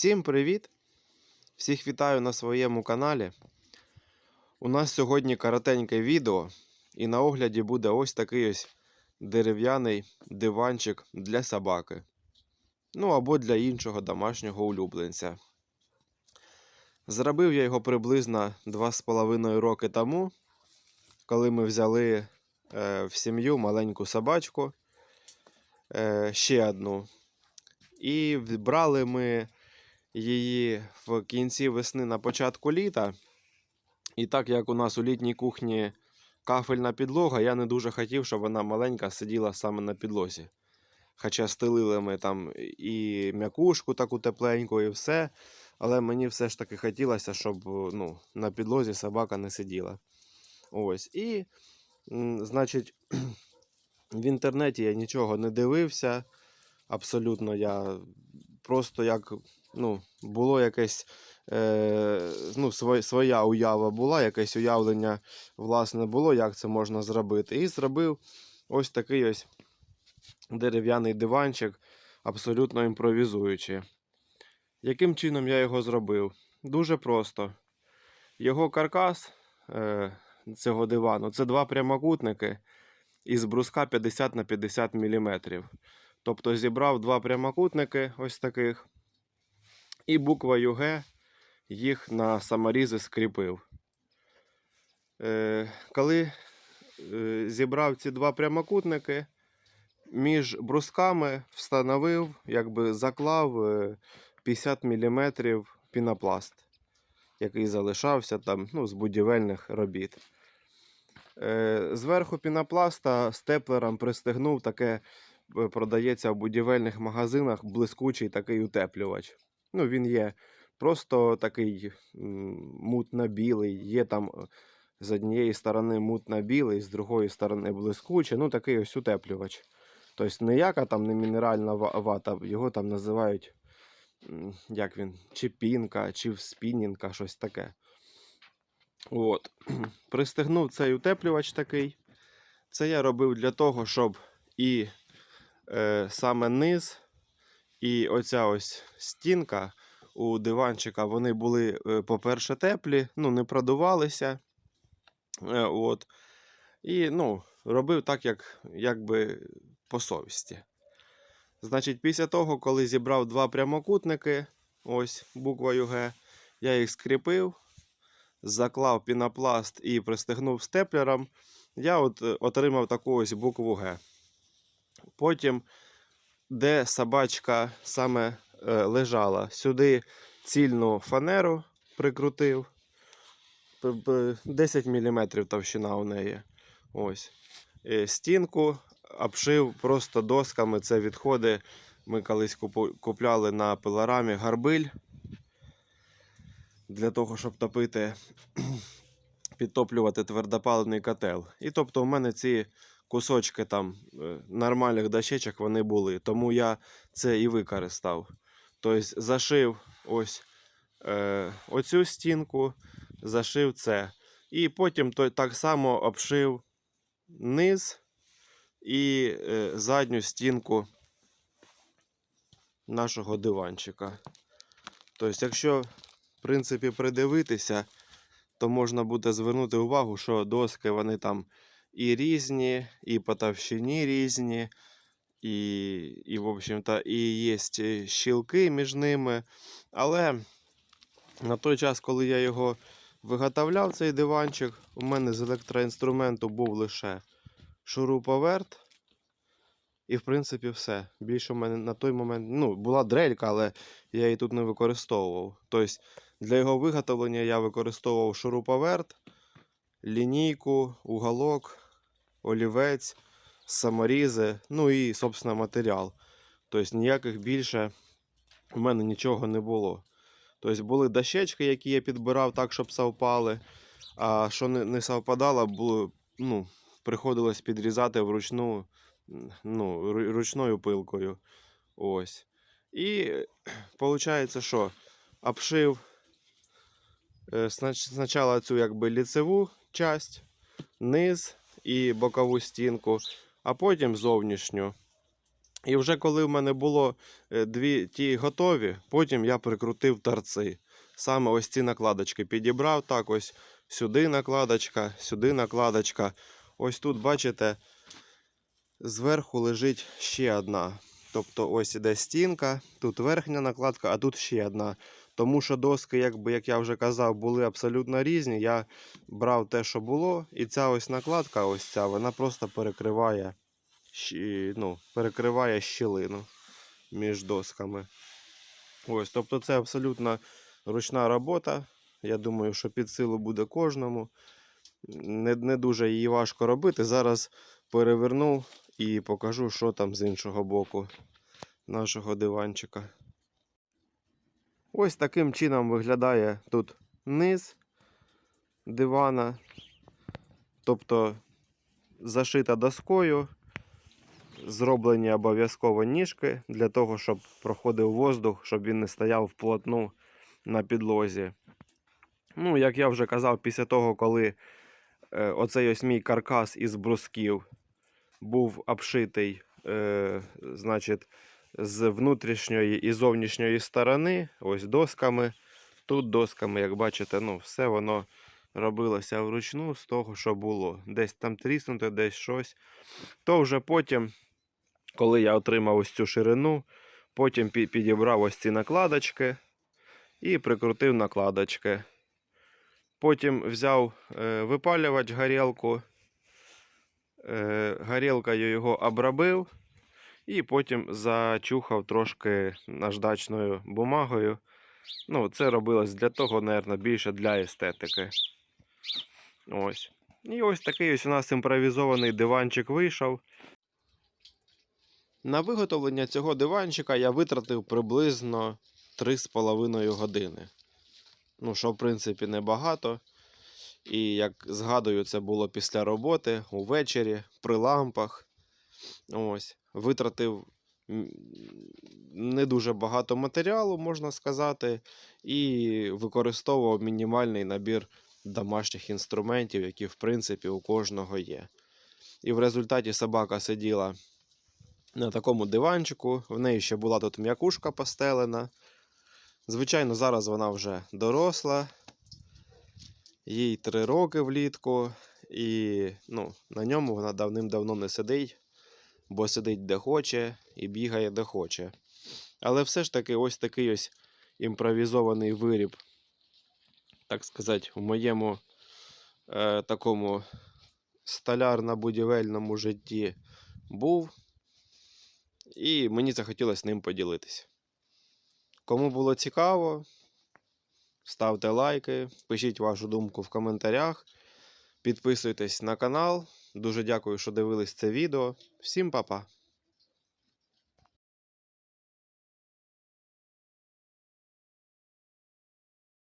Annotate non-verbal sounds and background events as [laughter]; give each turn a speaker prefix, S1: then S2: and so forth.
S1: Всім привіт! Всіх вітаю на своєму каналі. У нас сьогодні коротеньке відео, і на огляді буде ось такий ось дерев'яний диванчик для собаки. Ну або для іншого домашнього улюбленця. Зробив я його приблизно 2,5 роки тому, коли ми взяли е, в сім'ю маленьку собачку, е, ще одну. І брали ми її в кінці весни на початку літа. І так як у нас у літній кухні кафельна підлога, я не дуже хотів, щоб вона маленька сиділа саме на підлозі. Хоча стелили ми там і м'якушку таку тепленьку, і все. Але мені все ж таки хотілося, щоб ну, на підлозі собака не сиділа. Ось. І, значить, [clears throat] в інтернеті я нічого не дивився. Абсолютно я просто як ну, було якесь е, ну, своя, уява була, якесь уявлення власне було, як це можна зробити. І зробив ось такий ось дерев'яний диванчик, абсолютно імпровізуючи. Яким чином я його зробив? Дуже просто. Його каркас е, цього дивану це два прямокутники із бруска 50 на 50 мм. Тобто зібрав два прямокутники ось таких, і буквою Г їх на саморізи скріпив. Е, коли е, зібрав ці два прямокутники, між брусками встановив, якби заклав е, 50 мм пінопласт, який залишався там ну, з будівельних робіт. Е, Зверху пінопласта степлером пристегнув таке е, продається в будівельних магазинах блискучий такий утеплювач. Ну, він є просто такий мутно-білий, є там е, з однієї сторони мутно-білий, з другої сторони блискучий, ну такий ось утеплювач. Тобто ніяка там не мінеральна вата, його там називають, як він, чи пінка, чи спінінка, щось таке. От. [clears throat] Пристегнув цей утеплювач такий. Це я робив для того, щоб і е, саме низ, і оця ось стінка у диванчика, вони були, е, по-перше, теплі, ну, не продувалися. Е, от. І ну, робив так, як, як би по совісті. Значить, після того, коли зібрав два прямокутники, ось буквою Г, я їх скріпив, заклав пінопласт і пристегнув степлером, я от е, отримав таку ось букву Г. Потім, де собачка саме е, лежала, сюди цільну фанеру прикрутив. П- п- 10 мм товщина у неї. Ось. Е, Стінку обшив просто досками. Це відходи. Ми колись купляли на пилорамі гарбиль для того, щоб топити, [clears throat] підтоплювати твердопаливний котел. І тобто, у мене ці кусочки там е, нормальних дощечок вони були. Тому я це і використав. Тобто зашив ось е, оцю стінку, зашив це. І потім той так само обшив низ і е, задню стінку нашого диванчика. Тобто, якщо, в принципі, придивитися, то можна буде звернути увагу, що доски вони там і різні, і по товщині різні, і, і в общем-то, і є щілки між ними. Але на той час, коли я його виготовляв, цей диванчик, у мене з електроінструменту був лише шуруповерт. І, в принципі, все. Bільше у мене на той момент ну, була дрелька, але я її тут не використовував. Тобто для його виготовлення я використовував шуруповерт, лінійку, уголок, олівець, саморізи, ну і, собственно, матеріал. Тобто ніяких більше у мене нічого не було. Тобто були дощечки, які я підбирав так, щоб совпали. А що не, не совпадало, було, ну, приходилось підрізати вручну ну, ручною пилкою. Ось. І виходить, що обшив спочатку цю якби ліцеву часть, низ і бокову стінку, а потім зовнішню. І вже коли в мене було е, дві ті готові, потім я прикрутив торци. Саме ось ці накладочки підібрав. Так, ось сюди накладочка, сюди накладочка. Ось тут, бачите, зверху лежить ще одна. Тобто ось іде стінка, тут верхня накладка, а тут ще одна. Тому що доски, якби, як я вже казав, були абсолютно різні. Я брав те, що було, і ця ось накладка, ось ця, вона просто перекриває, ну, перекриває щілину між досками. Ось, тобто це абсолютно ручна робота. Я думаю, що під силу буде кожному. Не, не дуже її важко робити. Зараз переверну і покажу, що там з іншого боку нашого диванчика. Ось таким чином виглядає тут низ дивана. Тобто зашита доскою, зроблені обов'язково ніжки для того, щоб проходив воздух, щоб він не стояв вплотну на підлозі. Ну, як я вже казав, після того, коли е, оцей ось мій каркас із брусків був обшитий, е, значить, з внутрішньої і зовнішньої сторони, ось досками. Тут досками, як бачите, ну, все воно робилося вручну з того, що було. Десь там тріснуте, десь щось. То вже потім, коли я отримав ось цю ширину, потім підібрав ось ці накладочки і прикрутив накладочки. Потім взяв е, випалювач горілку, е, горілкою його обробив і потім зачухав трошки наждачною бумагою. Ну, це робилось для того, мабуть, більше для естетики. Ось. І ось такий ось у нас імпровізований диванчик вийшов. На виготовлення цього диванчика я витратив приблизно 3,5 години. Ну, що, в принципі, небагато. І як згадую, це було після роботи, увечері, при лампах. Ось. Витратив не дуже багато матеріалу, можна сказати, і використовував мінімальний набір домашніх інструментів, які, в принципі, у кожного є. І в результаті собака сиділа на такому диванчику, в неї ще була тут м'якушка постелена. Звичайно, зараз вона вже доросла, їй 3 роки влітку, і ну, на ньому вона давним-давно не сидить, бо сидить де хоче і бігає де хоче. Але все ж таки, ось такий ось імпровізований виріб, так сказати, у моєму е, такому столярно-будівельному житті був. І мені захотілося ним поділитися. Кому було цікаво, ставте лайки, пишіть вашу думку в коментарях, підписуйтесь на канал. Дуже дякую, що дивились це відео. Всім па-па!